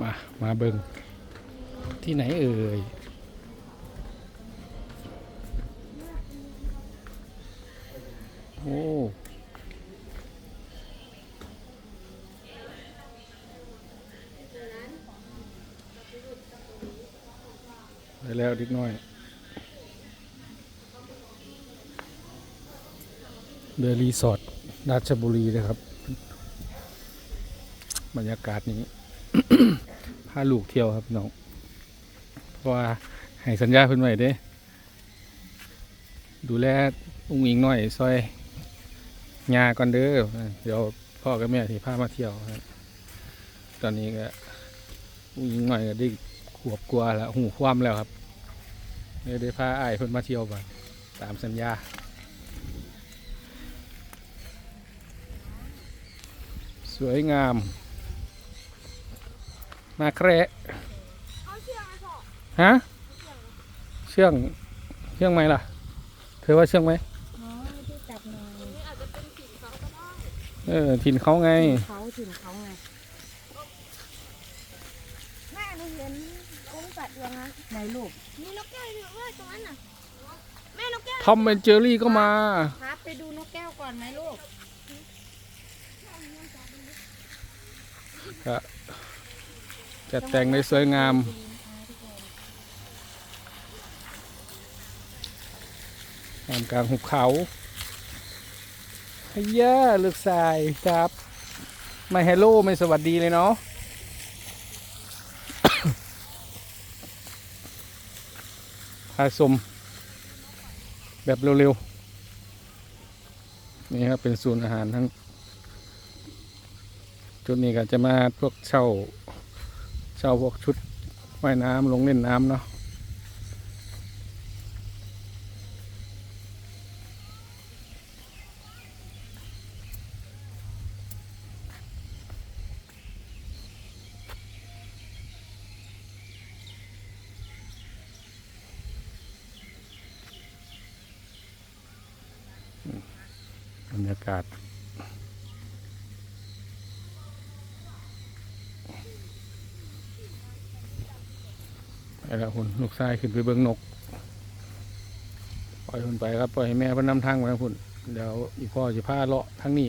มามาเบิงที่ไหนเอ่ยโอ้ไปแล้วดิกน้อย เดรีสอร์ทราชบุรีนะครับ บรรยากาศนี้ พาลูกเที่ยวครับน้องเพราะว่าให้สัญญาเพิ่นไว้เด้ ดูแลอุ้งอิงหน่อยซอยงาก่อนเด้อเดี๋ยวพ่อกับแม่ที่พามาเที่ยวครับตอนนี้ก็อุ้งอิงหน่อยก็ได้ขวบกลัวแล้วหูความแล้วครับเลยได้พาไอ้เพิ่นมาเที่ยวก่อนตามสัญญาสวยงาม นาแคระเขาเชื่อไหมพ่อฮะเชื่องเชื่องไหมล่ะ เธอว่าเชื่องไหมอ๋อที่จับหน่อยนี่อาจจะเป็นสิ่งเขาก็ได้เออถิ่นเขาไงเขาถึงเขาไงแม่หนูเห็นกุ้งกัดดวงนะในลูกมีนกแก้วอยู่ด้วยตรงนั้นน่ะแม่นกแก้วทอมเป็นเจอรี่ก็มาครับไปดูนกแก้วก่อนไหมลูก จะแต่งในสวยงาม ตามกลางหุบเขาเฮยย่าลูกชายครับ ไม่เฮลโลไม่สวัสดีเลยเนาะพาชมแบบเร็วๆ นี่ครับเป็นศูนย์อาหารทั้ง จุดนี้ก็จะมาพวกเช่า เช่าพวกชุดว่ายน้ำลงเล่นน้ำเนาะบรรยากาศ แล้วคุณลูกชายขึ้นไปเบิ้งนก ปล่อยคุณไปครับ ปล่อยให้แม่เพิ่นนำทางไปคุณเดี๋ยวอีพ่อจะพาเลาะทั้งนี้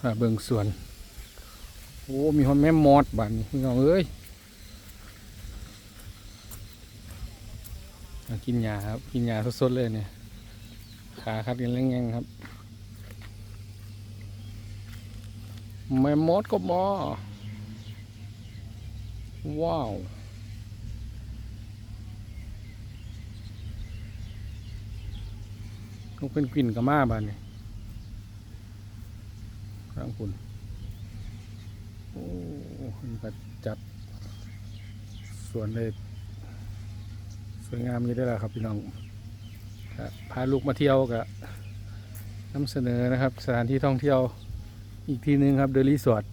พาเบิ้งสวน โอ้ มีฮอนแม่มอดบ้านนี้พี่น้องเอ้ยกินยาครับ กินยาสดๆเลยเนี่ย ขาคัดกันแรงๆครับ แม่มดก็มา ว้าวลูกเป็นกลิ่นกับมาบ้านนี่ข้างคุณ โอ้มันก็จัด สวนเลยสวยงามอยี่ได้แล้วครับพี่น้องพาลูกมาเที่ยวกับนำเสนอนะครับ สถานที่ท่องเที่ยว อีกทีหนึงครับเดลิสอร์ท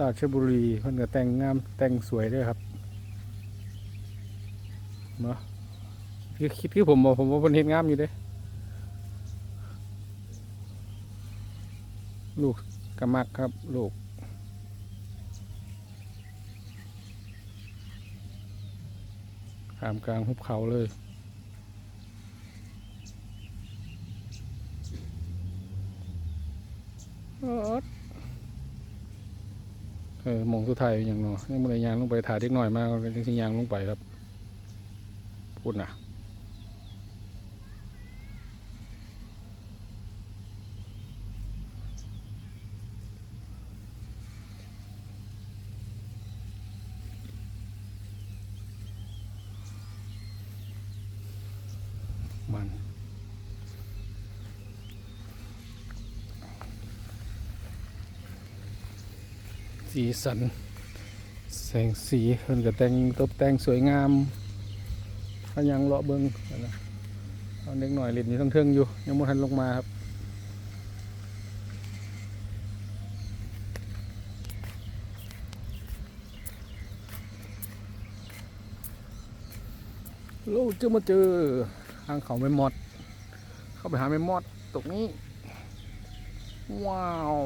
ราชบุรีเพิ่นก็แต่งงามแต่งสวยด้วยครับเนาะคือคิดคือผมบอกผมว่าเพิ่นเฮ็ดงามอยู่เด้ลูกกระมักครับลูกขามกลางหุบเขาเลย เออมองสุดท้ายอย่างเนาะยังม่ได้ยางลงไปถ่ายเด็กหน่อยมากก็จริยางลงไปครับ พูดนะมัน สีสัน แสงสีเพิ่นก็แต่งตกแต่งสวยงามพายังเลาะเบิงนะเอาเด็กหน่อยเล่นอยู่ทั้งเทิงอยู่ ยังไม่ทันลงมาครับเราจะมาเจอทางเขาไม่หมดเข้าไปหาแม่มอดตรงนี้ ว้าว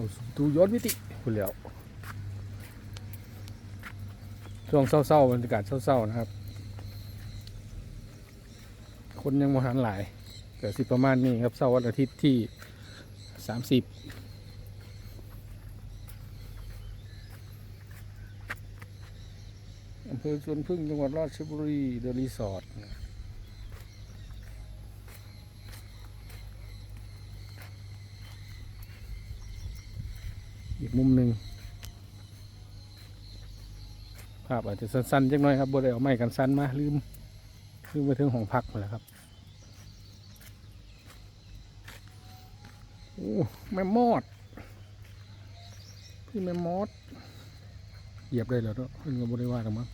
เข้าสู่ตูย้อนมิติคุณแล้วช่วงเศร้าๆบรรยากาศเศร้าๆนะครับ คนยังมาหันหลายเกิดสิประมาณนี้ครับเสาร์วันอาทิตย์ที่สามสิบอำเภอสวนพึ่งจังหวัดราชบุรีเดอะรีสอร์ท อีกมุมหนึ่งภาพอาจจะสั้นๆจังหน่อยครับบ่ได้เอาไม้กันสั้นมาลืมลืมไปถึงของพักไปแล้วครับโอ้แม่มอดพี่แม่มอดเหยียบได้แล้วเนาะเพิ่นก็บ่ได้ว่าหรอกมั้ง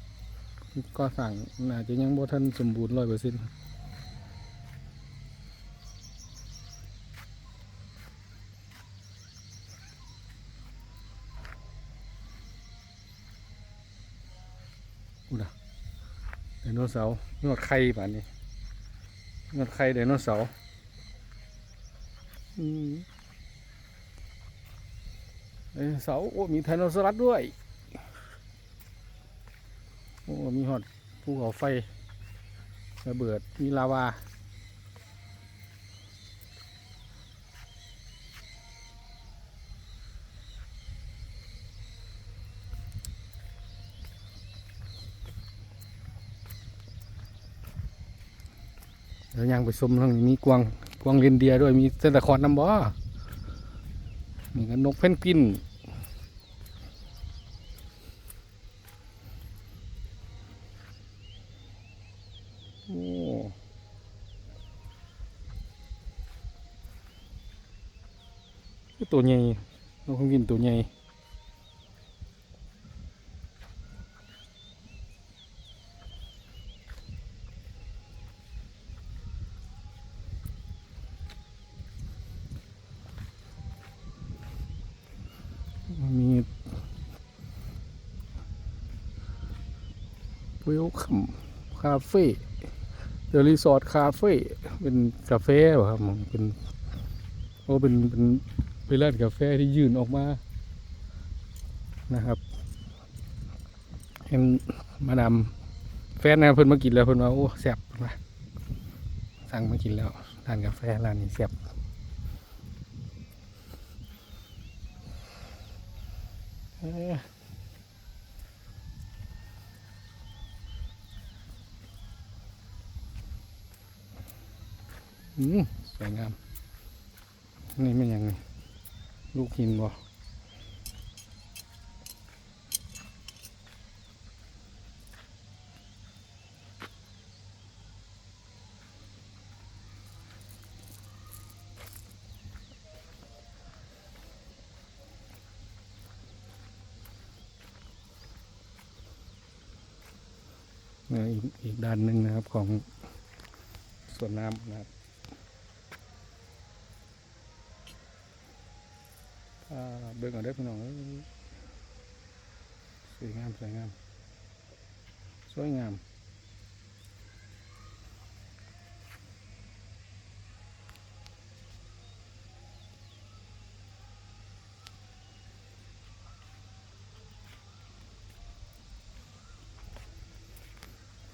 ก็สั่งน่าจะยังบ่ทันสมบูรณ์ร้อยเปอร์เซ็นต์อู้นะไดโนเสาร์นวดไข่ป่านนี้นวดไข่ไดโนเสาร์อืมเอ้ยเสาโอ้มีไทโนซอรัสด้วย โอ้มีหอดภูเขาไฟระเบิดมีลาวา แล้วยังไปชมทางนี้มีกวางกวางเรนเดียด้วยมีเซนตาคอร์น้ำบ่มีกันกเพนกวินโอ้ตัวใหญ่นกเพนกวินตัวใหญ่มี เวลคัมคาเฟ่เดอะรีสอร์ทคาเฟ่เป็นกาแฟเหรอครับผมเป็นโอ้เป็นเป็นเป็นร้านกาแฟที่ยื่นออกมานะครับเห็นมาดามแฟนนะเพิ่นมากินแล้วเพิ่นว่าโอ้แซ่บนว่าสั่งมากินแล้วร้านกาแฟร้านนี้แซ่บเออ สวยงาม นี่ไม่นยังไงลูกหินบ่อีกอีกด้านหนึ่งนะครับของสวนน้ำนะครับ อ่า เบิ่งเอาได้พี่น้องเอ้ยสวยงามสวยงามสวยงาม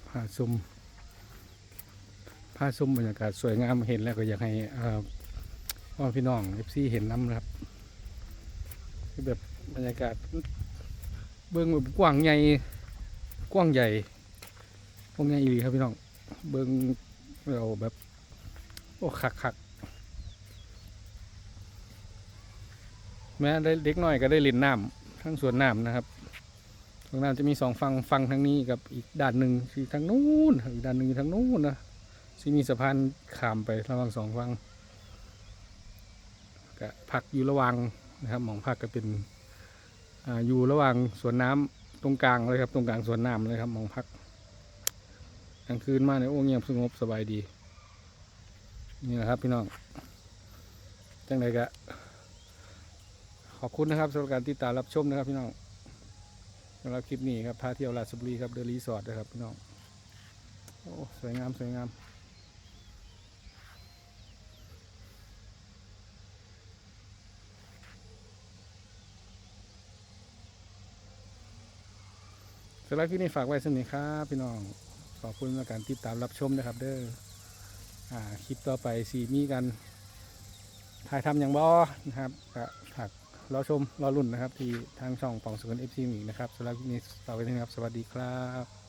พาชมพาชมบรรยากาศสวยงามเห็นแล้วก็อยากให้พ่อพี่น้องเอฟซีเห็นน้ำนะครับ คือแบบบรรยากาศ เบิ้งแบบกว้างใหญ่กว้างใหญ่กว้างใหญ่อีหลีครับพี่น้อง เบิ้งเราแบบโอ้คักคักแม้ได้เด็กน้อยก็ได้เล่นน้ำทั้งสวนน้ำนะครับสวนน้ำจะมีสองฝั่งฝั่งทางนี้กับอีกด้านหนึ่งที่ทางนู้นอีกด้านหนึ่งอยู่ทางนู้นนะที่มีสะพานข้ามไประหว่างสองฝั่งก็พักอยู่ระหว่าง นะครับหมองพักก็เป็นออยู่ระหว่างสวนน้ำตรงกลางเลยครับ ตรงกลางสวนน้ำเลยครับหมองพักกลางคืนมาเนี่ยโอ้เงียบสงบสบายดี นี่แหละครับพี่น้องจังไรก็ขอบคุณนะครับสำหรับการติดตามรับชมนะครับพี่น้องสำหรับคลิปนี้ครับพาเที่ยวราชบุรีครับเดอะรีสอร์ทนะครับพี่น้องโอ้สวยงามสวยงามำหรับที่นี้ฝากไว้สนิทครับพี่น้องขอบคุณในการติดตามรับชมนะครับ เด้ออ่าคลิปต่อไปสีมีกันถ่ายทำอย่างบอนะครับก็ฝากรอชมรอรุ่นนะครับ ที่ทางช่องปองสกุลเอฟซีมีนะครับสำหรับที่นี้ฝากไว้สนี่ครับ สวัสดีครับ